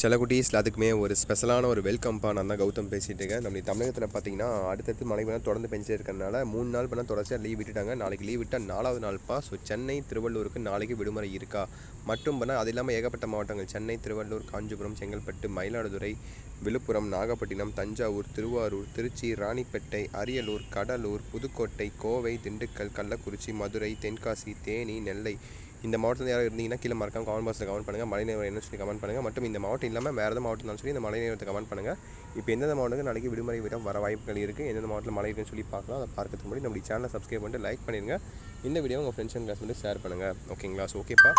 செல்லக்குட்டீஸ் எல்லாத்துக்குமே ஒரு ஸ்பெஷலான ஒரு வெல்கம்ப்பா நான் தான் கௌதம் பேசிகிட்டு இருக்கேன். நம்ம தமிழகத்தில் பார்த்தீங்கன்னா அடுத்தடுத்து மழை வேணால் தொடர்ந்து பெஞ்சே இருக்கிறனால மூணு நாள் பண்ணால் தொடர்ச்சியாக லீவ் விட்டுட்டாங்க. நாளைக்கு லீவ் விட்டால் நாலாவது நாள்ப்பா. ஸோ சென்னை திருவள்ளூருக்கு நாளைக்கு விடுமுறை இருக்கா? மட்டும் பண்ணால் அது இல்லாமல் ஏகப்பட்ட மாவட்டங்கள். சென்னை திருவள்ளூர் காஞ்சிபுரம் செங்கல்பட்டு மயிலாடுதுறை விழுப்புரம் நாகப்பட்டினம் தஞ்சாவூர் திருவாரூர் திருச்சி ராணிப்பேட்டை அரியலூர் கடலூர் புதுக்கோட்டை கோவை திண்டுக்கல் கள்ளக்குறிச்சி மதுரை தென்காசி தேனி நெல்லை இந்த மாவட்டத்தில் யாராவது இருந்தீங்கன்னா கீழே மறக்காம கமெண்ட் பாக்ஸில் கமெண்ட் பண்ணுங்கள் மழை நேரம் என்ன சொல்லி கமெண்ட் பண்ணுங்கள் மற்றும் இந்த மாவட்டம் இல்லாமல் வேறு எதாவது மாவட்டம் இருந்தாலும் சொல்லி இந்த மழை நேரத்தை கமெண்ட் பண்ணுங்கள் இப்போ எந்தெந்த மாவட்டத்துக்கு நாளைக்கு விடுமுறை விட வர வாய்ப்புகள் இருக்குது எந்தெந்த மாவட்டத்தில் மழை இருக்குன்னு சொல்லி பார்க்கலாம். அதை பார்க்கறதுக்கு முன்னாடி நம்ம சேனலை சப்ஸ்கிரைப் பண்ணிட்டு லைக் பண்ணிடுங்க இந்த வீடியோ உங்கள் ஃப்ரெண்ட்ஸ் அண்ட் கிளாஸ் வந்து ஷேர் பண்ணுங்கள் ஓகேங்களா ஸோ ஓகேப்பா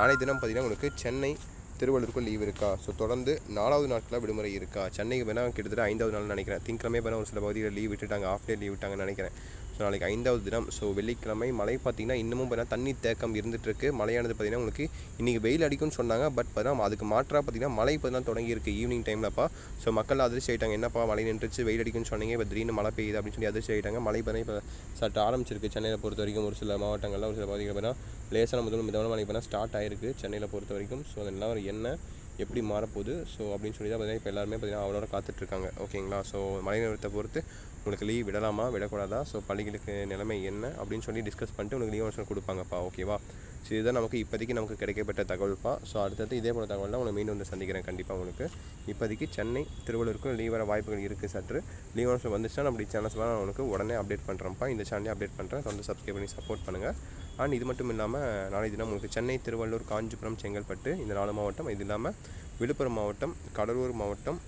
நாளை தினம் பார்த்தீங்கன்னா உங்களுக்கு சென்னை திருவள்ளூருக்கும் லீவ் இருக்கா? ஸோ தொடர்ந்து நாலாவது நாட்களாக விடுமுறை இருக்கா? சென்னைக்கு வேணால் கிட்டத்தட்ட ஐந்தாவது நாள் நினைக்கிறேன். திங்கிழமை வேணால் ஒரு சில பகுதியில் லீவ் விட்டுட்டாங்க. ஆஃப் டே லீவ் விட்டாங்கன்னு நினைக்கிறேன். ஸோ நாளைக்கு ஐந்தாவது தினம். ஸோ வெள்ளிக்கிழமை மழை பார்த்தீங்கன்னா இன்னமும் பார்த்தீங்கன்னா தண்ணி தேக்கம் இருந்துகிட்ருக்கு மழையானது பார்த்தீங்கன்னா உங்களுக்கு இன்றைக்கி வெயில் அடிக்கும்னு சொன்னாங்க. பட் பார்த்தீங்கன்னா அதுக்கு மாற்றாக பார்த்தீங்கன்னா மழை பார்த்தீங்கன்னா தொடங்கியிருக்கு ஈவினிங் டைம்லப்பா ஸோ மக்கள் அதிர்ச்சி ஆகிட்டாங்க என்னப்பா மழை நின்றுச்சு வெயில் அடிக்கும்னு சொன்னீங்க. இப்போ திடீர்னு மழை பெய்யுது அப்படின்னு சொல்லி அதிர்ச்சி ஆகிட்டாங்க மழை பார்த்தீங்கன்னா இப்போ சட்ட ஆரம்பிச்சிருக்கு. சென்னையில் பொறுத்த வரைக்கும் ஒரு சில மாவட்டங்களில் ஒரு சில பகுதிகள் பார்த்தீங்கன்னா லேசான முதல் மிதமான மழை பார்த்தீங்கன்னா ஸ்டார்ட் ஆயிருக்கு சென்னையில் பொறுத்த வரைக்கும். ஸோ அதெல்லாம் ஒரு என்ன எப்படி மாறப்போகுது? ஸோ அப்படின்னு சொல்லி தான் பார்த்தீங்கன்னா இப்போ எல்லாருமே பார்த்தீங்கன்னா அவளோட காத்துட்ருக்காங்க ஓகேங்களா ஸோ மழை நேரத்தை பொறுத்து உங்களுக்கு லீவ் விடலாமா? விடக்கூடாதா? ஸோ பள்ளிகளுக்கு நிலைமை என்ன? அப்படின்னு சொல்லி டிஸ்கஸ் பண்ணிட்டு உனக்கு லீவ் ஆப்ஷன் கொடுப்பாங்கப்பா. ஓகேவா ஸோ இதுதான் நமக்கு இப்போதைக்கு நமக்கு கிடைக்கப்பட்ட தகவல்ப்பா. ஸோ அடுத்தது இதே போல தகவல் தான் உங்களை மீண்டும் வந்து சந்திக்கிறேன் கண்டிப்பாக உங்களுக்கு இப்போதைக்கு சென்னை திருவள்ளூருக்கும் லீவ் வர வாய்ப்புகள் இருக்குது சற்று. லீவ் ஆப்ஷன் வந்துச்சுன்னா நம்ம சேனல்ஸ் நான் உனக்கு உடனே அப்டேட் பண்ணுறேன்ப்பா இந்த சேனலே அப்டேட் பண்ணுறேன் தொடர்ந்து சப்ஸ்கிரைப் பண்ணி சப்போர்ட் பண்ணுங்கள் அண்ட் இது மட்டும் இல்லாமல் நாளை தினம் உங்களுக்கு சென்னை திருவள்ளூர் காஞ்சிபுரம் செங்கல்பட்டு இந்த நாலு மாவட்டம் இது இல்லாமல் விழுப்புரம் மாவட்டம் கடலூர் மாவட்டம்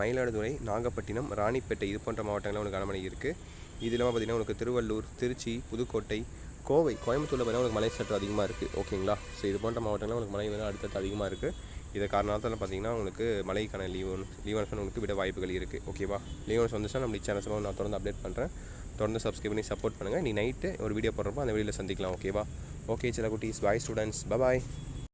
மயிலாடுதுறை நாகப்பட்டினம் ராணிப்பேட்டை இது போன்ற மாவட்டங்களில் உங்களுக்கு கனமழை இருக்குது இது இல்லாமல் பார்த்தீங்கன்னா உங்களுக்கு திருவள்ளூர் திருச்சி புதுக்கோட்டை கோவை கோயம்புத்தூரில் பார்த்தீங்கன்னா உங்களுக்கு மழை சற்று அதிகமாக இருக்குது ஓகேங்களா ஸோ இது போன்ற மாவட்டங்களில் உங்களுக்கு மழை வந்து அடுத்தடுத்து அதிகமாக இருக்குது இதை காரணத்தில் பார்த்தீங்கன்னா உங்களுக்கு மழைக்கான லீவ் லீவ் உங்களுக்கு விட வாய்ப்புகள் இருக்குது ஓகேவா லீவ் அனுப்ப வந்துச்சுன்னா நம்ம சேனல்ஸ் நான் தொடர்ந்து அப்டேட் பண்ணுறேன் தொடர்ந்து சப்ஸ்கிரைப் பண்ணி சப்போர்ட் பண்ணுங்கள் நீ நைட்டு ஒரு வீடியோ போடுறப்போ அந்த வீடியோவில் சந்திக்கலாம். ஓகேவா ஓகே சில குட்டீஸ். பாய் ஸ்டூடெண்ட்ஸ் பாய்